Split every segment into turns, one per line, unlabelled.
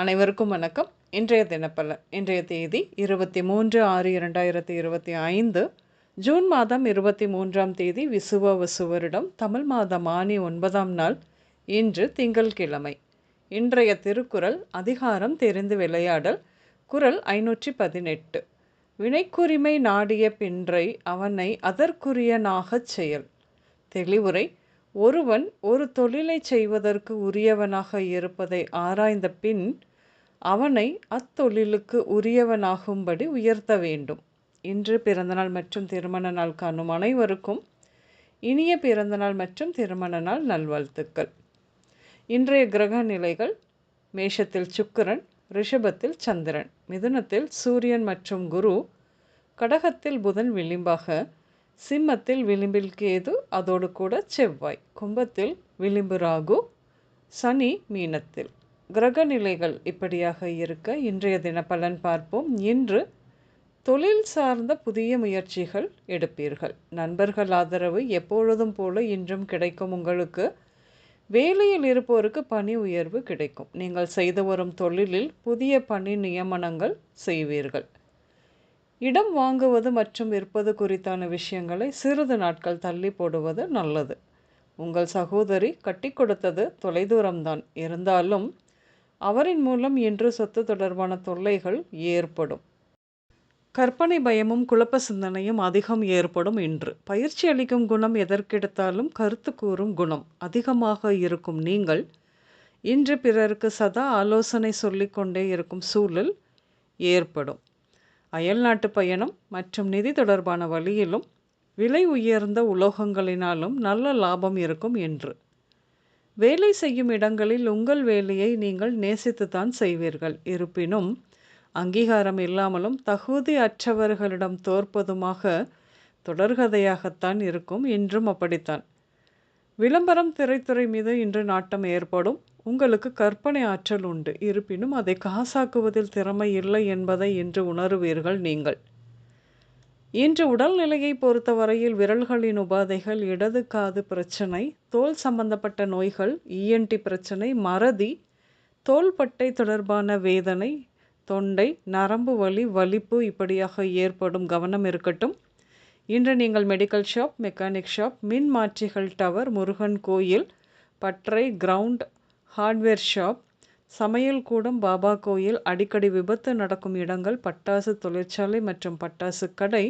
அனைவருக்கும் வணக்கம். இன்றைய தினப்பலன் இன்றைய தேதி இருபத்தி மூன்று ஆறு இரண்டாயிரத்தி இருபத்தி ஐந்து ஜூன் மாதம் இருபத்தி மூன்றாம் தேதி விசுவ வசுவரிடம் தமிழ் மாதம் ஆணி ஒன்பதாம் நாள் இன்று திங்கள்கிழமை. இன்றைய திருக்குறள் அதிகாரம் தெரிந்து விளையாடல் குரல் ஐநூற்றி பதினெட்டு. வினைக்குரிமை நாடிய பின்றை அவனை அதற்குரியனாகச் செயல். தெளிவுரை ஒருவன் ஒரு தொழிலை செய்வதற்கு உரியவனாக இருப்பதை ஆராய்ந்த பின் அவனை அத்தொழிலுக்கு உரியவனாகும்படி உயர்த்த வேண்டும். இன்று பிறந்தநாள் மற்றும் திருமண நாள் காணும் அனைவருக்கும் இனிய பிறந்தநாள் மற்றும் திருமண நாள் நல்வாழ்த்துக்கள். இன்றைய கிரக நிலைகள் மேஷத்தில் சுக்கிரன் ரிஷபத்தில் சந்திரன் மிதுனத்தில் சூரியன் மற்றும் குரு கடகத்தில் புதன் விளிம்பாக சிம்மத்தில் விளிம்பில் கேது அதோடு கூட செவ்வாய் கும்பத்தில் விளிம்பு ராகு சனி மீனத்தில். கிரக நிலைகள் இப்படியாக இருக்க இன்றைய தின பலன் பார்ப்போம். இன்று தொழில் சார்ந்த புதிய முயற்சிகள் எடுப்பீர்கள். நண்பர்கள் ஆதரவு எப்பொழுதும் போல இன்றும் கிடைக்கும் உங்களுக்கு. வேலையில் இருப்போருக்கு பணி உயர்வு கிடைக்கும். நீங்கள் செய்து வரும் தொழிலில் புதிய பணி நியமனங்கள் செய்வீர்கள். இடம் வாங்குவது மற்றும் விற்பது குறித்தான விஷயங்களை சிறிது நாட்கள் தள்ளி போடுவது நல்லது. உங்கள் சகோதரி கட்டி கொடுத்தது தொலைதூரம்தான். இருந்தாலும் அவரின் மூலம் இன்று சொத்து தொடர்பான தொல்லைகள் ஏற்படும். கற்பனை பயமும் குழப்ப சிந்தனையும் அதிகம் ஏற்படும் இன்று. பயிற்சி அளிக்கும் குணம் எதற்கெடுத்தாலும் கருத்து கூறும் குணம் அதிகமாக இருக்கும் நீங்கள். இன்று பிறருக்கு சதா ஆலோசனை சொல்லிக்கொண்டே இருக்கும் சூழல் ஏற்படும். அயல்நாட்டு பயணம் மற்றும் நிதி தொடர்பான வழியிலும் விலை உயர்ந்த உலோகங்களினாலும் நல்ல லாபம் இருக்கும் என்று வேலை செய்யும் இடங்களில் உங்கள் வேலையை நீங்கள் நேசித்துத்தான் செய்வீர்கள். இருப்பினும் அங்கீகாரம் இல்லாமலும் தகுதி அற்றவர்களிடம் தோற்பதுமாக தொடர்கதையாகத்தான் இருக்கும். இன்றும் அப்படித்தான். விளம்பரம் திரைத்துறை மீது இன்று நாட்டம் ஏற்படும். உங்களுக்கு கற்பனை ஆற்றல் உண்டு. இருப்பினும் அதை காசாக்குவதில் திறமை இல்லை என்பதை இன்று உணருவீர்கள் நீங்கள். இன்று உடல்நிலையை பொறுத்தவரையில் விரல்களின் உபாதைகள் இடது காது பிரச்சனை தோல் சம்பந்தப்பட்ட நோய்கள் இஎன்டி பிரச்சனை மறதி தோள்பட்டை தொடர்பான வேதனை தொண்டை நரம்பு வலி வலிப்பு இப்படியாக ஏற்படும் கவனம் இருக்கட்டும். இன்று நீங்கள் மெடிக்கல் ஷாப் மெக்கானிக் ஷாப் மின் மாற்றிகள் டவர் முருகன் கோயில் பற்றை கிரவுண்ட் ஹார்ட்வேர் ஷாப் சமையல் கூடம் பாபா கோயில் அடிக்கடி விபத்து நடக்கும் இடங்கள் பட்டாசு தொழிற்சாலை மற்றும் பட்டாசு கடை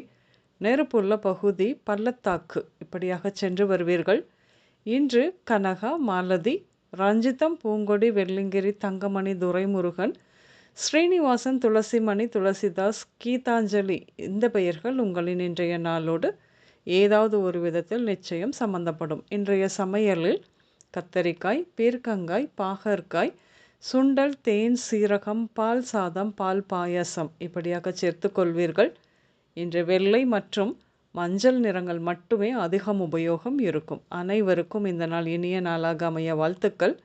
நெருப்புள்ள பகுதி பள்ளத்தாக்கு. இப்படியாக சென்று வருவீர்கள். இன்று கனகா மாலதி ரஞ்சிதம் பூங்கொடி வெள்ளிங்கிரி தங்கமணி துரைமுருகன் ஸ்ரீனிவாசன் துளசிமணி துளசிதாஸ் கீதாஞ்சலி இந்த பெயர்கள் உங்களின் இன்றைய நாளோடு ஏதாவது ஒரு விதத்தில் நிச்சயம் சம்பந்தப்படும். இன்றைய சமையலில் கத்தரிக்காய் பீர்க்கங்காய் பாகற்காய் சுண்டல் தேன் சீரகம் பால் சாதம் பால் பாயாசம். இப்படியாக சேர்த்து கொள்வீர்கள். இன்று வெள்ளை மற்றும் மஞ்சள் நிறங்கள் மட்டுமே அதிகம் உபயோகம் இருக்கும். அனைவருக்கும் இந்த நாள் இனிய நாளாக அமைய வாழ்த்துக்கள்.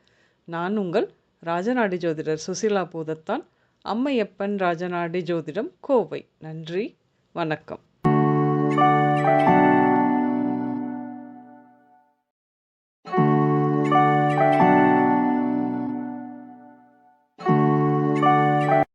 நான் உங்கள் ராஜநாடி ஜோதிடர் சுசிலா பூதத்தான். அம்மையப்பன் ராஜநாடி ஜோதிடம் கோவை. நன்றி. வணக்கம்.